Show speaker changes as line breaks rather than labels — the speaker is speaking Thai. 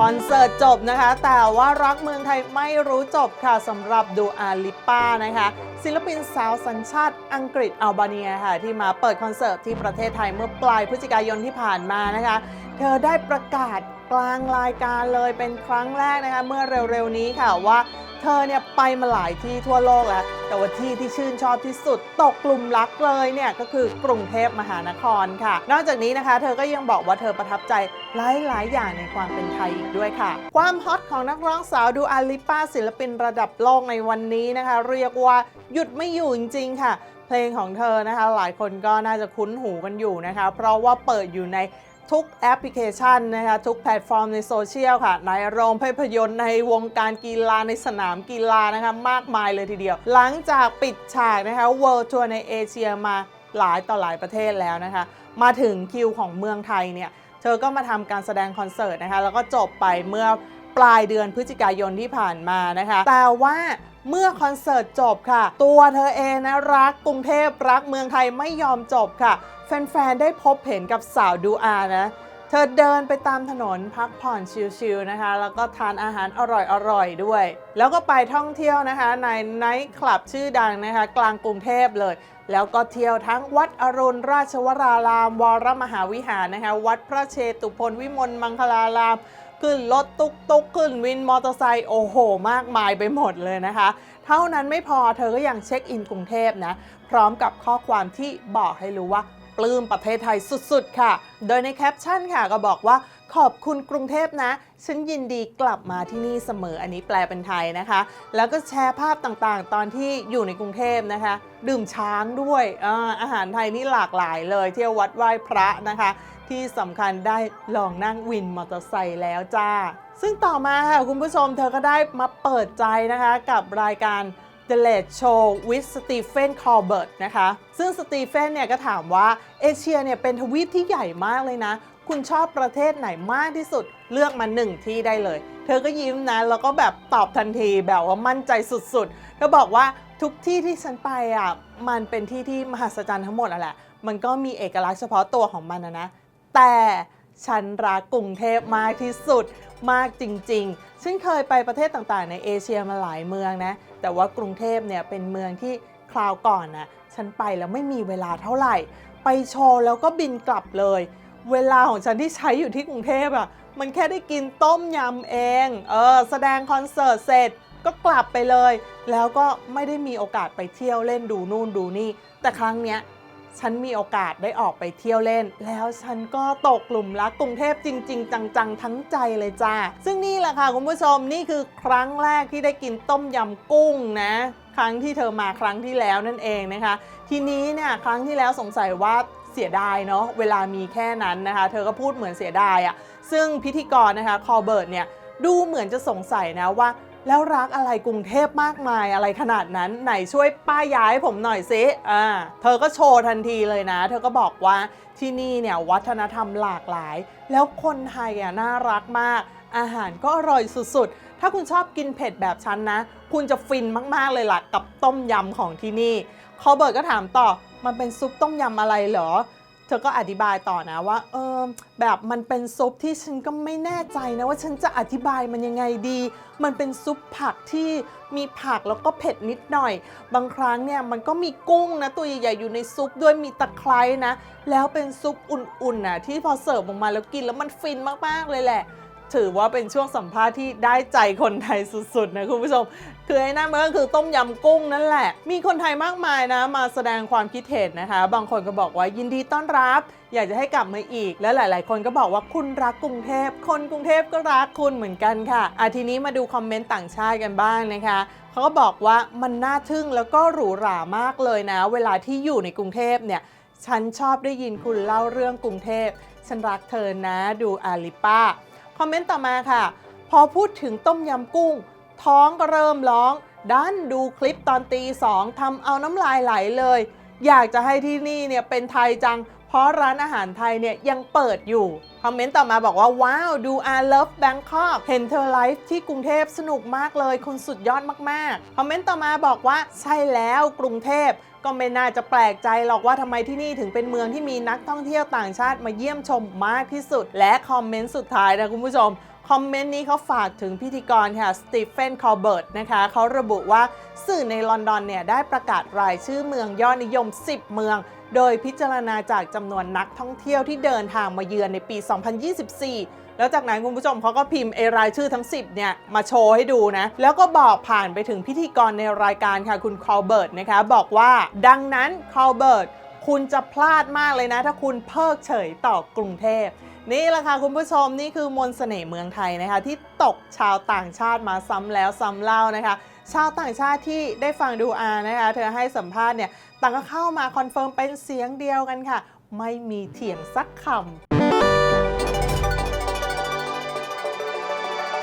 คอนเสิร์ตจบนะคะ แต่ว่ารักเมืองไทยไม่รู้จบค่ะสำหรับดูอาลิป้านะคะ ศิลปินสาวสัญชาติอังกฤษอัลบาเนียค่ะ ที่มาเปิดคอนเสิร์ตที่ประเทศไทยเมื่อปลายพฤศจิกายนที่ผ่านมานะคะ เธอได้ประกาศกลางรายการเลยเป็นครั้งแรกนะคะเมื่อเร็วๆนี้ค่ะว่าเธอเนี่ยไปมาหลายที่ทั่วโลกแล้ว แต่ว่าที่ที่ชื่นชอบที่สุดตกกลุ่มรักเลยเนี่ยก็คือกรุงเทพมหานครค่ะ นอกจากนี้นะคะ เธอก็ยังบอกว่าเธอประทับใจหลายๆ อย่างในความเป็นไทยอีกด้วยค่ะ ความฮอตของนักร้องสาวดูอาลิป้าศิลปินระดับโลกในวันนี้นะคะ เรียกว่าหยุดไม่อยู่จริงๆค่ะ เพลงของเธอนะคะ หลายคนก็น่าจะคุ้นหูกันอยู่นะคะ เพราะว่าเปิดอยู่ใน ทุกแอปพลิเคชันนะคะทุกแพลตฟอร์มในโซเชียลค่ะ ในโรงภาพยนตร์ในวงการกีฬาในสนามกีฬานะคะมากมายเลยทีเดียว หลังจากปิดฉากนะคะ World Tour ในเอเชียมาหลายต่อหลายประเทศแล้วนะคะ มาถึงคิวของเมืองไทยเนี่ย เธอก็มาทำการแสดงคอนเสิร์ตนะคะ แล้วก็จบไปเมื่อ ปลายเดือนพฤศจิกายนที่ผ่านมานะคะ แต่ว่าเมื่อคอนเสิร์ตจบค่ะ ตัวเธอเองนะรักกรุงเทพรักเมืองไทยไม่ยอมจบค่ะ แฟนๆ ได้พบเห็นกับสาวดูอานะเธอเดินไปตามถนนพักผ่อนชิลๆนะคะ แล้วก็ทานอาหารอร่อยๆด้วย แล้วก็ไปท่องเที่ยวนะคะ ในไนท์คลับชื่อดังนะคะ กลางกรุงเทพเลย แล้วก็เที่ยวทั้งวัดอรุณราชวราราม วรมหาวิหารนะคะ วัดพระเชตุพนวิมลมังคลาราม ขึ้นรถตุกตุกขึ้นวินมอเตอร์ไซค์โอ้โห มากมายไปหมดเลยนะคะ เท่านั้นไม่พอเธอก็ยังเช็คอินกรุงเทพนะ พร้อมกับข้อความที่บอกให้รู้ว่าปลื้มประเทศไทยสุดๆ ค่ะ โดยในแคปชั่นค่ะก็บอกว่าขอบคุณกรุงเทพนะ ฉันยินดีกลับมาที่นี่เสมออันนี้แปลเป็นไทยนะคะ แล้วก็แชร์ภาพต่างๆ ตอนที่อยู่ในกรุงเทพนะคะ ดื่มช้างด้วยอาอาหารไทยนี่หลากหลายเลย เที่ยววัดไหว้พระนะคะ ที่สำคัญได้ลองนั่งวินมอเตอร์ไซค์แล้วจ้า ซึ่งต่อมาค่ะคุณผู้ชมเธอก็ได้มาเปิดใจนะคะกับรายการ The Late Show with Stephen Colbert นะคะ ซึ่งสตีเฟนเนี่ยก็ถามว่าเอเชียเนี่ยเป็นทวีปที่ใหญ่มากเลยนะ คุณชอบประเทศไหนมากที่สุดเลือกมาหนึ่งที่ได้เลย เธอก็ยิ้มนะ แล้วก็แบบตอบทันทีแบบว่ามั่นใจสุดๆ เธอบอกว่าทุกที่ที่ฉันไปอะมันเป็นที่ที่มหัศจรรย์ทั้งหมดอะแหละ มันก็มีเอกลักษณ์เฉพาะตัวของมันนะนะ แต่ฉันรักกรุงเทพมากที่สุดมากจริงๆ ฉันเคยไปประเทศต่างๆ ในเอเชียมาหลายเมืองนะ แต่ว่ากรุงเทพเนี่ยเป็นเมืองที่คราวก่อนนะฉันไปแล้วไม่มีเวลาเท่าไหร่ ไปโชว์แล้วก็บินกลับเลย เวลาของฉันที่ใช้อยู่ที่กรุงเทพอะมันแค่ได้กินต้มยำเอง เออ แสดงคอนเสิร์ตเสร็จก็กลับไปเลย แล้วก็ไม่ได้มีโอกาสไปเที่ยวเล่นดูนู่นดูนี่ แต่ครั้งเนี้ย ฉันมีโอกาสได้ออกไปเที่ยวเล่น แล้วฉันก็ตกหลุมรักกรุงเทพจริง ๆ จังๆ ทั้งใจเลยจ้า ซึ่งนี่แหละค่ะคุณผู้ชมนี่คือครั้งแรกที่ได้กินต้มยำกุ้งนะครั้งที่เธอมาครั้งที่แล้วนั่นเองนะคะ ทีนี้เนี่ยครั้งที่แล้วสงสัยว่าเสียดายเนาะเวลามีแค่นั้นนะคะ เธอก็พูดเหมือนเสียดายอะ่ะซึ่งพิธีกรนะคะคอเบิร์ตเนี่ยดูเหมือนจะสงสัยนะว่า แล้วรักอะไรกรุงเทพมากมายอะไรขนาดนั้นไหนช่วยป้ายย้ายผมหน่อยสิอ่าเธอก็โชว์ทันทีเลยนะ เธอก็บอกว่าที่นี่เนี่ยวัฒนธรรมหลากหลาย แล้วคนไทยอะน่ารักมาก อาหารก็อร่อยสุดๆ ถ้าคุณชอบกินเผ็ดแบบฉันนะ คุณจะฟินมากๆเลยล่ะกับต้มยำของที่นี่คอเบิร์ตก็ถามต่อมันเป็นซุปต้มยำอะไรเหรอ ธอก็อธิบายต่อนะว่าเออแบบมันเป็นซุปที่ฉันก็ไม่แน่ใจนะว่าฉันจะอธิบายมันยังไงดี มันเป็นซุปผักที่มีผักแล้วก็เผ็ดนิดหน่อย บางครั้งเนี่ยมันก็มีกุ้งนะตัวใหญ่ๆอยู่ในซุปด้วยมีตะไคร้นะ แล้วเป็นซุปอุ่นๆนะที่พอเสิร์ฟออกมาแล้วกินแล้วมันฟินมากๆเลยแหละ ถือว่าเป็นช่วงสัมภาษณ์ที่ได้ใจคนไทยสุดๆนะคุณผู้ชม คือไอ้นั่นมันก็คือต้มยำกุ้งนั่นแหละ มีคนไทยมากมายนะ มาแสดงความคิดเห็นนะคะ บางคนก็บอกว่ายินดีต้อนรับ อยากจะให้กลับมาอีก และหลาย ๆ คนก็บอกว่าคุณรักกรุงเทพ คนกรุงเทพก็รักคุณเหมือนกันค่ะอาทีนี้มาดูคอมเมนต์ต่างชาติกันบ้างนะคะเขาก็บอกว่ามันน่าทึ่งแล้วก็หรูหรามากเลยนะ เวลาที่อยู่ในกรุงเทพเนี่ยฉันชอบได้ยินคุณเล่าเรื่องกรุงเทพ ฉันรักเธอนะ ดูอาลิป้า อมเมนต์ต่อมาค่ะ พอพูดถึงต้มยำกุ้ง ท้องก็เริ่มร้องดันดูคลิปตอนตีสองทำเอาน้ำลายไหลเลย อยากจะให้ที่นี่เนี่ยเป็นไทยจัง เพราะร้านอาหารไทยเนี่ยยังเปิดอยู่ คอมเมนต์ต่อมาบอกว่า ว้าวดู I love Bangkok เห็นเธอไลฟ์ที่กรุงเทพสนุกมากเลย คุณสุดยอดมากๆ คอมเมนต์ต่อมาบอกว่าใช่แล้วกรุงเทพ ก็ไม่น่าจะแปลกใจหรอกว่าทำไมที่นี่ถึงเป็นเมืองที่มีนักท่องเที่ยวต่างชาติมาเยี่ยมชมมากที่สุด และคอมเมนต์สุดท้ายนะคุณผู้ชมคอมเมนต์นี้เขาฝากถึงพิธีกรค่ะสตีเฟนคอลเบิร์ตนะคะเขาระบุว่าสื่อในลอนดอนเนี่ยได้ประกาศรายชื่อเมืองยอดนิยม 10 เมือง โดยพิจารณาจากจำนวนนักท่องเที่ยวที่เดินทางมาเยือนในปี 2024 แล้วจากนั้นคุณผู้ชมเขาก็พิมพ์เอรายชื่อทั้ง 10 เนี่ย มาโชว์ให้ดูนะ แล้วก็บอกผ่านไปถึงพิธีกรในรายการค่ะคุณคอลเบิร์ตนะคะ บอกว่าดังนั้นคอลเบิร์ตคุณจะพลาดมากเลยนะ ถ้าคุณเพิกเฉยต่อกรุงเทพนี่แหละค่ะคุณผู้ชมนี่คือมนต์เสน่ห์เมืองไทยนะคะ ที่ตกชาวต่างชาติมาซ้ำแล้วซ้ำเล่านะคะ ชาวต่างชาติที่ได้ฟังดูอานะคะ เธอให้สัมภาษณ์เนี่ยต่างก็เข้ามาคอนเฟิร์มเป็นเสียงเดียวกันค่ะ ไม่มีเถียงสักคำ